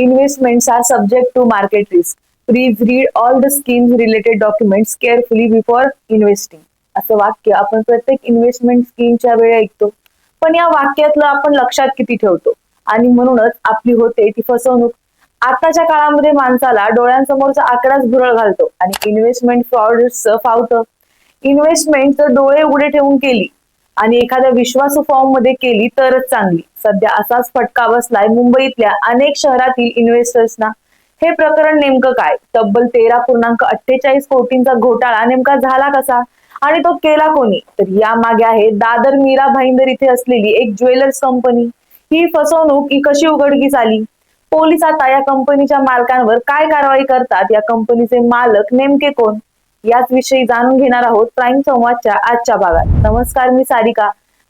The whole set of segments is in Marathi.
Investments are subject to market risk. Please read all the schemes related documents carefully before investing. असं वाक्य आपण प्रत्येक इन्व्हेस्टमेंट स्कीमच्या वेळी ऐकतो पण या वाक्यातलं आपण लक्षात किती ठेवतो आणि म्हणूनच आपली होते ती फसवणूक आताच्या काळामध्ये माणसाला डोळ्यांसमोरचा आकडाच भुरळ घालतो आणि इन्व्हेस्टमेंट फ्रॉड फावतं इन्व्हेस्टमेंट जर डोळे उघडे ठेवून केली आणि एखाद्या विश्वासू फॉर्ममध्ये केली तरच चांगली. सध्या असाच फटका बसलाय मुंबईतल्या अनेक शहरातील इन्व्हेस्टर्सना हे प्रकरण नेमकं काय? तब्बल तेरा पूर्णांक अठ्ठेचाळीस कोटींचा घोटाळा नेमका झाला कसा? आणि तो केला कोणी? तर या मागे आहे दादर मीरा भाईंदर इथे असलेली एक ज्वेलर्स कंपनी ही फसवणूक ही कशी उघडकीस आली? पोलीस आता या कंपनीच्या मालकांवर काय कारवाई करतात? या कंपनीचे मालक नेमके कोण? याच विषयी जाणून घेणार आहोत प्राईम संवादच्या आजच्या भागात. नमस्कार मी सारिका.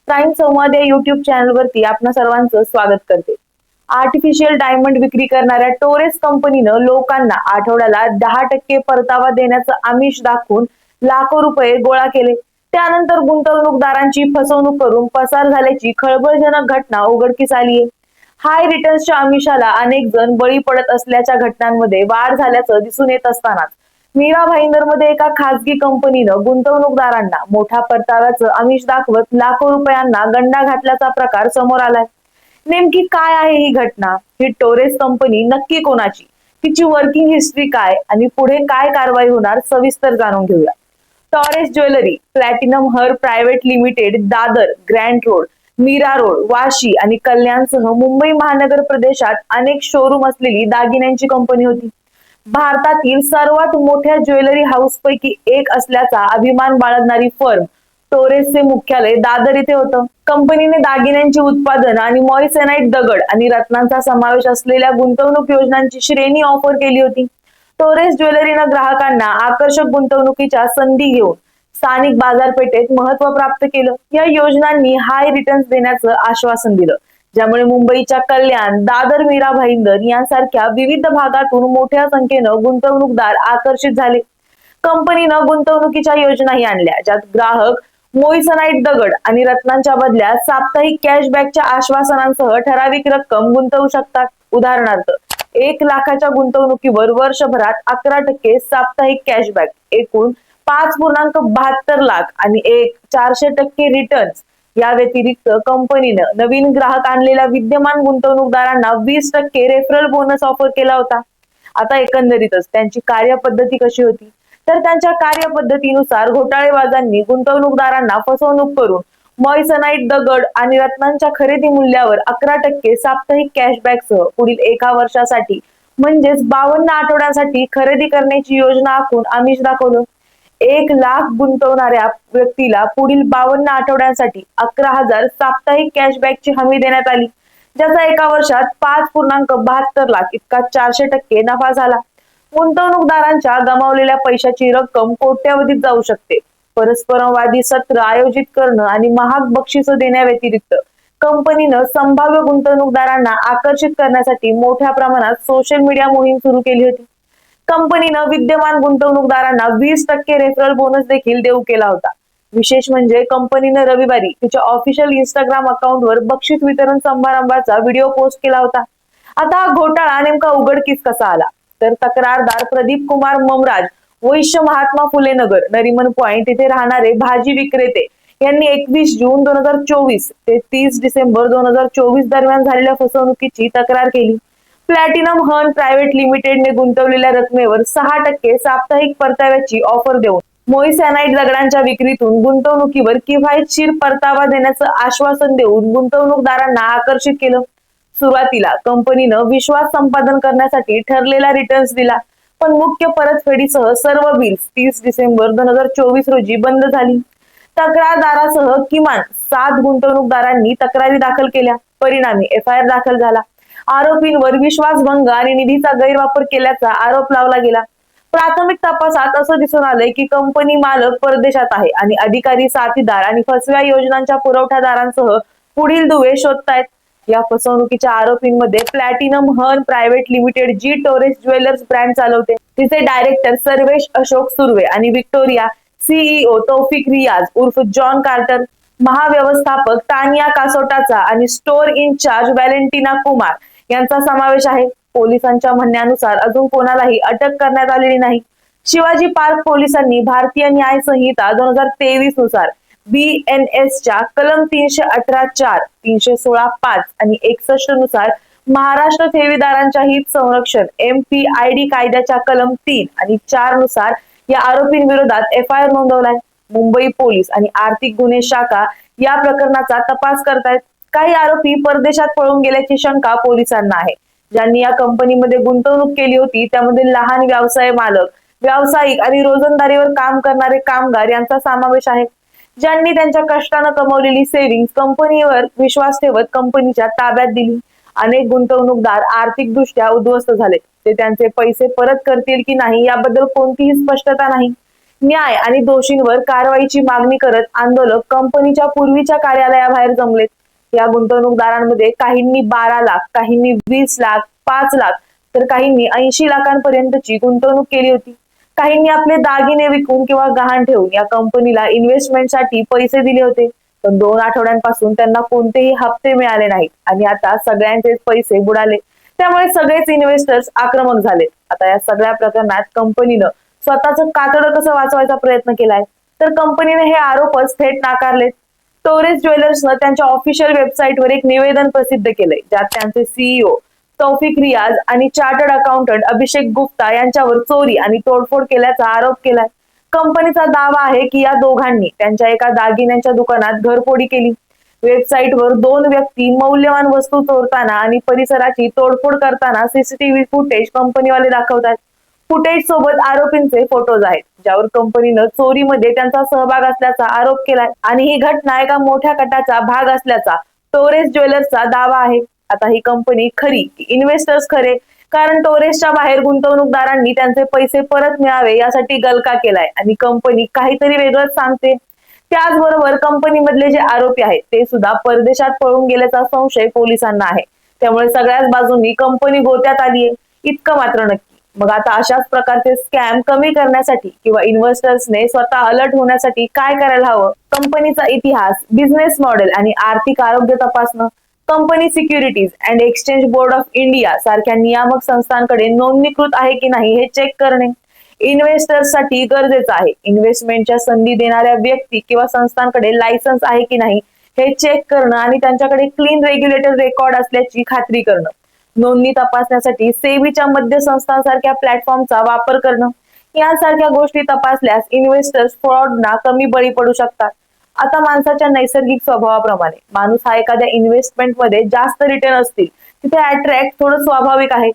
प्राईम संवाद या युट्यूब चॅनलवरती वरती सर्वांचं स्वागत करते. आर्टिफिशियल डायमंड विक्री करणाऱ्या टोरेस कंपनीनं लोकांना आठवड्याला दहा टक्के परतावा देण्याचं आमिष दाखवून लाखो रुपये गोळा केले. त्यानंतर गुंतवणूकदारांची फसवणूक करून पसार झाल्याची खळबळजनक घटना उघडकीस आली आहे. हाय रिटर्न्सच्या आमिषाला अनेक जण बळी पडत असल्याच्या घटनांमध्ये वाढ झाल्याचं दिसून येत असतानाच मीरा भाईंदरमध्ये एका खासगी कंपनीनं गुंतवणूकदारांना मोठ्या परताव्याचं आमिष दाखवत लाखो रुपयांना गंडा घातल्याचा प्रकार समोर आलाय. नेमकी काय आहे ही घटना? ही टोरेस कंपनी नक्की कोणाची? तिची वर्किंग हिस्ट्री काय? आणि पुढे काय कारवाई होणार? सविस्तर जाणून घेऊया. Torres jewellery Platinum Herne private limited Dadar Grant Road Mira road Vashi आणि कल्याणसह मुंबई महानगर प्रदेशात अनेक शोरूम असलेली दागिन्यांची कंपनी होती. भारतातील सर्वात मोठ्या ज्वेलरी हाऊस पैकी एक असल्याचा अभिमान बाळगणारी फर्म टोरेसचे मुख्यालय दादर इथे होतं. कंपनीने दागिन्यांचे उत्पादन आणि मॉइसेनाइट दगड आणि रत्नांचा समावेश असलेल्या गुंतवणूक योजनांची श्रेणी ऑफर केली होती. टोरेस ज्वेलरीनं ग्राहकांना आकर्षक गुंतवणुकीच्या संधी घेऊन स्थानिक बाजारपेठेत महत्त्व प्राप्त केलं. या योजनांनी हाय रिटर्न्स देण्याचं आश्वासन दिलं. ज्यामुळे मुंबईच्या कल्याण दादर मीरा भाईंदर यांसारख्या विविध भागातून मोठ्या संख्येनं गुंतवणूकदार आकर्षित झाले. कंपनीनं गुंतवणुकीच्या योजनाही आणल्या ज्यात ग्राहक मोईसनाईट दगड आणि रत्नांच्या बदल्यात साप्ताहिक कॅशबॅकच्या आश्वासनांसह ठराविक रक्कम गुंतवू शकतात. उदाहरणार्थ एक लाखाच्या गुंतवणुकीवर वर्षभरात अकरा टक्के साप्ताहिक कॅशबॅक एकूण पाच पूर्णांक बहात्तर लाख आणि एक चारशे टक्के रिटर्न्स या व्यतिरिक्त कंपनीनं नवीन ग्राहक आणलेल्या विद्यमान गुंतवणूकदारांना वीस टक्के रेफरल बोनस ऑफर केला होता. आता एकंदरीतच त्यांची कार्यपद्धती कशी होती? तर त्यांच्या कार्यपद्धतीनुसार घोटाळेबाजांनी गुंतवणूकदारांना फसवणूक करून मॉइसनाईट दगड आणि रत्नांच्या खरेदी मूल्यावर अकरा टक्के साप्ताहिक कॅशबॅक सह पुढील एका वर्षासाठी म्हणजेच बावन्न आठवड्यांसाठी खरेदी करण्याची योजना आखून आमिष दाखवलं. एक लाख गुंतवणाऱ्या व्यक्तीला पुढील बावन्न आठवड्यांसाठी अकरा हजार साप्ताहिक कॅशबॅकची हमी देण्यात आली. ज्याचा एका वर्षात पाच पूर्णांक बहात्तर लाख इतका चारशे टक्के नफा झाला. गुंतवणूकदारांच्या गमावलेल्या पैशाची रक्कम कोट्यावधीत जाऊ शकते. परस्परवादी सत्र आयोजित करणं आणि महाग बक्षिस देण्याव्यतिरिक्त कंपनीनं संभाव्य गुंतवणूकदारांना आकर्षित करण्यासाठी मोठ्या प्रमाणात सोशल मीडिया मोहीम सुरू केली होती. कंपनीनं विद्यमान गुंतवणूकदारांना वीस टक्के रेफरल बोनस देखील देऊ केला होता. विशेष म्हणजे कंपनीनं रविवारी तिच्या ऑफिशियल इंस्टाग्राम अकाउंटवर बक्षीस वितरण समारंभाचा व्हिडिओ पोस्ट केला होता. आता हा घोटाळा नेमका उघडकीस कसा आला? तर तक्रारदार प्रदीप कुमार ममराज वैश्य महात्मा फुले नगर नरिमन पॉइंट इथे राहणारे भाजी विक्रेते यांनी एकवीस जून दोन हजार चोवीस ते तीस डिसेंबर दोन हजार चोवीस दरम्यान झालेल्या फसवणुकीची तक्रार केली. प्लॅटिनम हन प्रायव्हेट लिमिटेडने गुंतवलेल्या रकमेवर सहा टक्के साप्ताहिक परताव्याची ऑफर देऊन मोईसॅनाईट दगडांच्या विक्रीतून गुंतवणुकीवर किफायतशीर परतावा देण्याचं आश्वासन देऊन गुंतवणूकदारांना आकर्षित केलं. सुरुवातीला कंपनीनं विश्वास संपादन करण्यासाठी ठरलेला रिटर्न्स दिला पण मुख्य परतफेडीसह सर्व बिल्स तीस डिसेंबर दोन हजार चोवीस रोजी बंद झाली. तक्रारदारासह किमान सात गुंतवणूकदारांनी तक्रारी दाखल केल्या. परिणामी एफ आय आर दाखल झाला. आरोपींवर विश्वासभंग आणि निधीचा गैरवापर केल्याचा आरोप लावला गेला. प्राथमिक तपासात असं दिसून आलंय की कंपनी मालक परदेशात आहे आणि अधिकारी साथीदार आणि फसव्या योजनांच्या पुरवठादारांसह पुढील दुवे शोधतायत. या फसवणुकीच्या आरोपींमध्ये प्लॅटिनम हन प्रायव्हेट लिमिटेड जी टोरेस ज्वेलर्स ब्रँड चालवते. तिचे डायरेक्टर सर्वेश अशोक सुर्वे आणि विक्टोरिया सीईओ तौफिक रियाज उर्फ जॉन कार्टर. महाव्यवस्थापक तानिया कासोटाचा आणि स्टोर इन्चार्ज व्हॅलेंटिना कुमार यांचा समावेश आहे. पोलिसांच्या म्हणण्यानुसार अजून कोणालाही अटक करण्यात आलेली नाही. शिवाजी पार्क पोलिसांनी भारतीय न्याय संहिता दोन हजार तेवीसनुसार बी एन एस च्या कलम तीनशे अठरा चार तीनशे सोळा पाच आणि एकसष्टनुसार महाराष्ट्र ठेवीदारांच्या हित संरक्षण एम पी आय डी कायद्याच्या कलम तीन आणि चारनुसार या आरोपींविरोधात एफ आय आर नोंदवलाय. मुंबई पोलीस आणि आर्थिक गुन्हे शाखा या प्रकरणाचा तपास करतायत. काही आरोपी परदेशात पळून गेल्याची शंका पोलिसांना आहे. ज्यांनी या कंपनीमध्ये गुंतवणूक केली होती त्यामध्ये लहान व्यवसाय मालक व्यावसायिक आणि रोजंदारीवर काम करणारे कामगार यांचा समावेश आहे. ज्यांनी त्यांच्या कष्टानं कमवलेली सेव्हिंग कंपनीवर विश्वास ठेवत कंपनीच्या ताब्यात दिली. अनेक गुंतवणूकदार आर्थिकदृष्ट्या उद्ध्वस्त झाले. ते त्यांचे पैसे परत करतील की नाही याबद्दल कोणतीही स्पष्टता नाही. न्याय आणि दोषींवर कारवाईची मागणी करत आंदोलक कंपनीच्या पूर्वीच्या कार्यालयाबाहेर जमलेत. या गुंतवणूकदारांमध्ये काहींनी बारा लाख काहींनी वीस लाख पाच लाख तर काहींनी ऐंशी लाखांपर्यंतची गुंतवणूक केली होती. काहींनी आपले दागिने विकून किंवा गहाण ठेवून या कंपनीला इन्व्हेस्टमेंटसाठी पैसे दिले होते. पण दोन आठवड्यांपासून त्यांना कोणतेही हप्ते मिळाले नाहीत आणि आता सगळ्यांचे पैसे बुडाले. त्यामुळे सगळेच इन्व्हेस्टर्स आक्रमक झाले. आता या सगळ्या प्रकरणात कंपनीनं स्वतःच कातडं कसं वाचवायचा प्रयत्न केलाय? तर कंपनीने हे आरोपच थेट नाकारलेत. टोरेस ज्वेलर्सनं त्यांच्या ऑफिशियल वेबसाईटवर एक निवेदन प्रसिद्ध केलंय ज्यात त्यांचे सीईओ तौफिक रियाज आणि चार्टर्ड अकाउंटंट अभिषेक गुप्ता यांच्यावर चोरी आणि तोडफोड केल्याचा आरोप केलाय. कंपनीचा दावा आहे की या दोघांनी त्यांच्या एका दागिन्यांच्या दुकानात घरफोडी केली. वेबसाईटवर दोन व्यक्ती मौल्यवान वस्तू चोरताना आणि परिसराची तोडफोड करताना सीसीटीव्ही फुटेज कंपनीवाले दाखवतात. फुटेज सोबत आरोपींचे फोटोज आहेत ज्यावर कंपनीनं चोरीमध्ये त्यांचा सहभाग असल्याचा आरोप केलाय. आणि ही घटना एका मोठ्या गटाचा भाग असल्याचा टोरेस ज्वेलर्सचा दावा आहे. आता ही कंपनी खरी इन्व्हेस्टर्स खरे? कारण टोरेसच्या बाहेर गुंतवणूकदारांनी त्यांचे पैसे परत मिळावे यासाठी गलका केलाय आणि कंपनी काहीतरी वेगळंच सांगते. त्याचबरोबर कंपनीमधले जे आरोपी आहेत ते सुद्धा परदेशात पळून गेल्याचा संशय पोलिसांना आहे. त्यामुळे सगळ्याच बाजूंनी कंपनी गोत्यात आली आहे इतकं मात्र नक्की. मग आता अशाच प्रकारचे स्कॅम कमी करण्यासाठी किंवा इन्व्हेस्टर्सने स्वतः अलर्ट होण्यासाठी काय करायला हवं? कंपनीचा इतिहास बिझनेस मॉडेल आणि आर्थिक आरोग्य तपासणं company securities and exchange board of India सारख्या नियामक संस्थांकडे नोंदणीकृत आहे की नाही हे चेक करणे. इन्व्हेस्टर्ससाठी गरजेचं आहे. इन्व्हेस्टमेंटच्या संधी देणाऱ्या व्यक्ती किंवा संस्थांकडे लायसन्स आहे की नाही हे चेक करणं आणि त्यांच्याकडे क्लीन रेग्युलेटर रेकॉर्ड असल्याची खात्री करणं. नोंदणी तपासण्यासाठी सेबीच्या मध्यसंस्थांसारख्या प्लॅटफॉर्मचा वापर करणं यासारख्या गोष्टी तपासल्यास इन्व्हेस्टर्स फ्रॉडना कमी बळी पडू शकतात. आता माणसाच्या नैसर्गिक स्वभावाप्रमाणे माणूस हा एखाद्या इन्व्हेस्टमेंटमध्ये जास्त रिटर्न असतील तिथे अट्रॅक्ट थोडं स्वाभाविक आहे.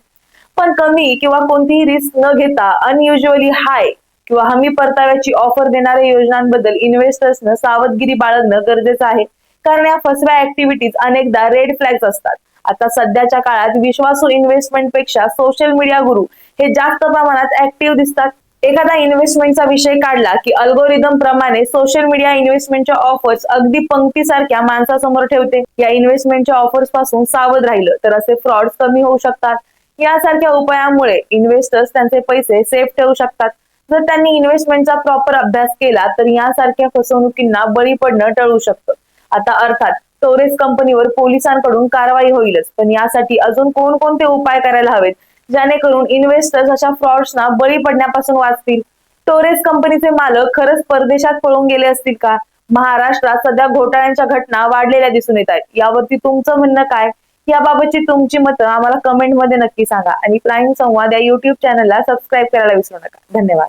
पण कमी किंवा कोणतीही रिस्क न घेता अनयुजली हाय किंवा हमी परताव्याची ऑफर देणाऱ्या योजनांबद्दल इन्व्हेस्टर्सनं सावधगिरी बाळगणं गरजेचं आहे. कारण या फसव्या ऍक्टिव्हिटीज अनेकदा रेड फ्लॅग्स असतात. आता सध्याच्या काळात विश्वासू इन्व्हेस्टमेंटपेक्षा सोशल मीडिया गुरु हे जास्त प्रमाणात ऍक्टिव्ह दिसतात. एखादा इन्व्हेस्टमेंटचा विषय काढला की अल्गोरिदम प्रमाणे सोशल मीडिया इन्व्हेस्टमेंटच्या ऑफर्स अगदी पंक्तीसारख्या माणसासमोर ठेवते. या इन्व्हेस्टमेंटच्या ऑफर्सपासून सावध राहिलं तर असे फ्रॉड कमी होऊ शकतात. यासारख्या उपायामुळे इन्व्हेस्टर्स त्यांचे पैसे सेफ ठेवू शकतात. जर त्यांनी इन्व्हेस्टमेंटचा प्रॉपर अभ्यास केला तर यासारख्या फसवणुकींना बळी पडणं टळू शकतं. आता अर्थात स्टोरेज कंपनीवर पोलिसांकडून कारवाई होईलच. पण यासाठी अजून कोणकोणते उपाय करायला हवेत? जेणेकरून इन्व्हेस्टर्स अशा फ्रॉड्सना बळी पडण्यापासून वाचतील. स्टोरेज कंपनीचे मालक खरंच परदेशात पळून गेले असतील का? महाराष्ट्रात सध्या घोटाळ्यांच्या घटना वाढलेल्या दिसून येत आहेत. यावरती तुमचं म्हणणं काय? याबाबतची तुमची मतं आम्हाला कमेंटमध्ये नक्की सांगा. आणि प्राईम संवाद या युट्यूब चॅनलला सबस्क्राईब करायला विसरू नका. धन्यवाद.